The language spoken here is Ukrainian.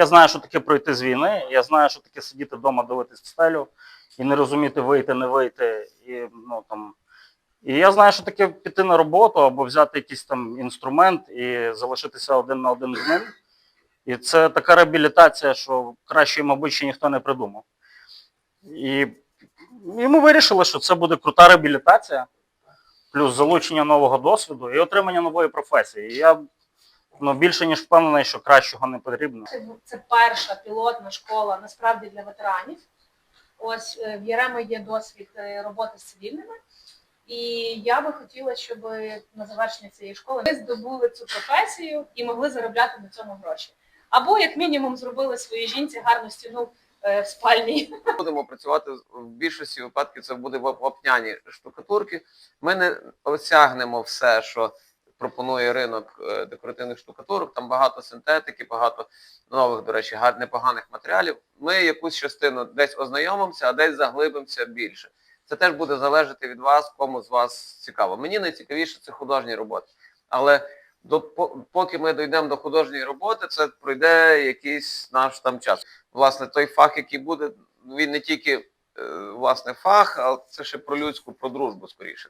Я знаю, що таке пройти з війни, я знаю, що таке сидіти вдома, дивитись в стелю і не розуміти, вийти, не вийти. І, ну, там, і я знаю, що таке піти на роботу або взяти якийсь там інструмент і залишитися один на один з ним. І це така реабілітація, що краще, мабуть, ще ніхто не придумав. І, і ми вирішили, що це буде крута реабілітація, плюс залучення нового досвіду і отримання нової професії. І я ну, більше ніж впевнений, що кращого не потрібно. Це перша пілотна школа насправді для ветеранів. Ось е, в Єремо є досвід е, роботи з цивільними. І я би хотіла, щоб на завершення цієї школи ми здобули цю професію і могли заробляти на цьому гроші. Або, як мінімум, зробили своїй жінці гарну стіну е, в спальні. будемо працювати в більшості випадків. Це буде вап- вапняні штукатурки. Ми не осягнемо все, що пропонує ринок е, декоративних штукатурок. Там багато синтетики, багато нових, до речі, непоганих матеріалів. Ми якусь частину десь ознайомимося, а десь заглибимося більше. Це теж буде залежати від вас, кому з вас цікаво. Мені найцікавіше це художні роботи. Але до, поки ми дійдемо до художньої роботи, це пройде якийсь наш там час. Власне, той фах, який буде, він не тільки е, власне фах, а це ще про людську, про дружбу скоріше.